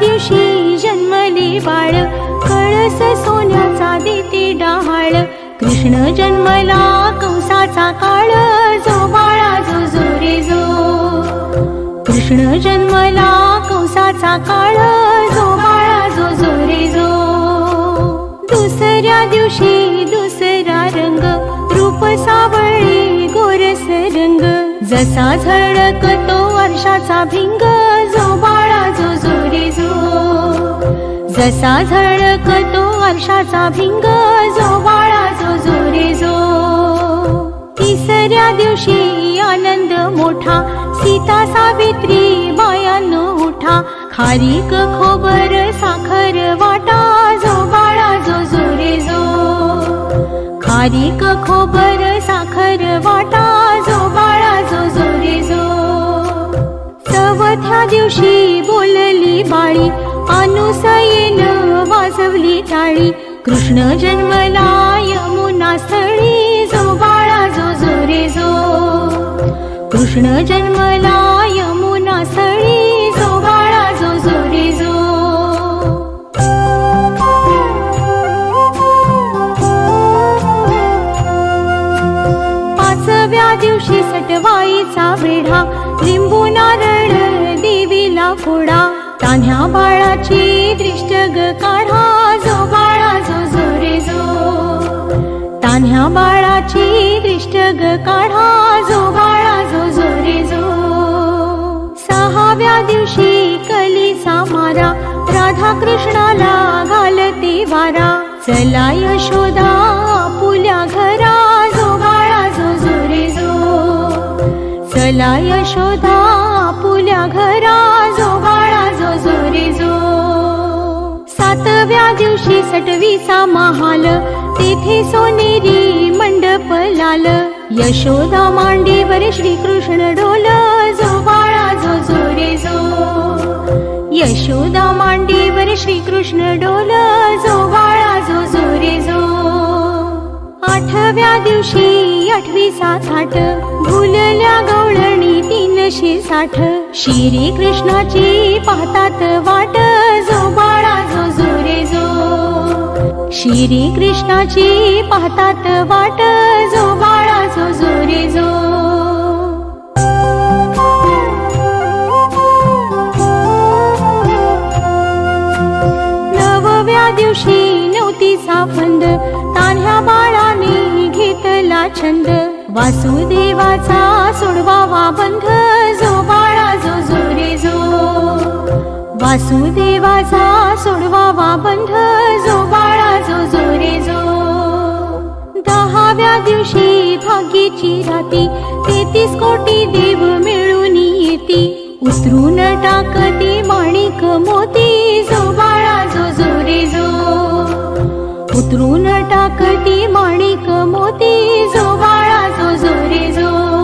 दिवशी जन्मले बाळ. कळस सोन्याचा देते डहाळ. कृष्ण जन्मला कंसाचा काळ. जो बाळा जो जो रे जो. कृष्ण जन्मला कंसाचा काळ. जो बाळा जो जो रे जो. दुसऱ्या दिवशी दुसरा रंग. रूप सावळे गोरस रंग. जसा झळकतो वर्षाचा भिंग. जसा झळकतो वर्षाचा भिंग जो बाळा जो जोरे जो. तिसऱ्या दिवशी आनंद मोठा सीता सावित्री बायानो उठा. खारीक खोबर साखर वाटा जो बाळा जो जोरे जो. खारीक खोबर साखर वाटा जो बाळा जो जोरे जो. चवथ्या दिवशी बोलली बाळी अनुसयेन वाजवली टाळी. कृष्ण जन्मला यमुना स्थळी. जो बाळा जो जो रे जो कृष्ण जन्मला यमुना स्थळी. जो बाळा जो जो रे जो पाचव्या दिवशी सटवाईचा वेढा. लिंबू नारळ तान्ह्या बाळाची दृष्ट ग काढा जो बाळा जो जो रे जो. तान्ह्या बाळाची दृष्ट ग काढा जो बाळा जो जो रे जो. सहाव्या दिवशी कली मारा राधा कृष्णाला घालते वारा. चला यशोदा पुल्या घरा जो बाळा जो जो रे जो. चला यशोदा पुल्या घरा जो बाळा जो जो. सातव्या दिवशी सटवीसा महाल तेथे सोनेरी मंडप लाल. यशोदा मांडीवर श्रीकृष्ण डोल जो बाळा जो जो जो. यशोदा मांडीवर श्रीकृष्ण डोल जो बाळा जो जो जो. आठव्या दिवशी आठवीसा आठ भुलल्या गवळणी तीनशे साठ. श्री कृष्णाची पाहतात वाट. जो बाळा जो जोरे जो. श्री कृष्णाची पाहतात वाट. जो बाळा जो जोरे जो. नवव्या दिवशी नव्हती साफंद. तान्ह्या बाळाने घेतला छंद. वासुदेवाचा सोडवावा बंध जो बाळा जो जो रे जो. वासुदेवाचा सोडवावा बंध जो बाळा जो जो रे जो. दहाव्या दिवशी भाग्येची राती तेहतीस कोटी देव मिळून येती. उतरून टाकती माणिक मोती जो बाळा जो उतरून टाकती माणिक मोती जो बाळा जो जो रे जो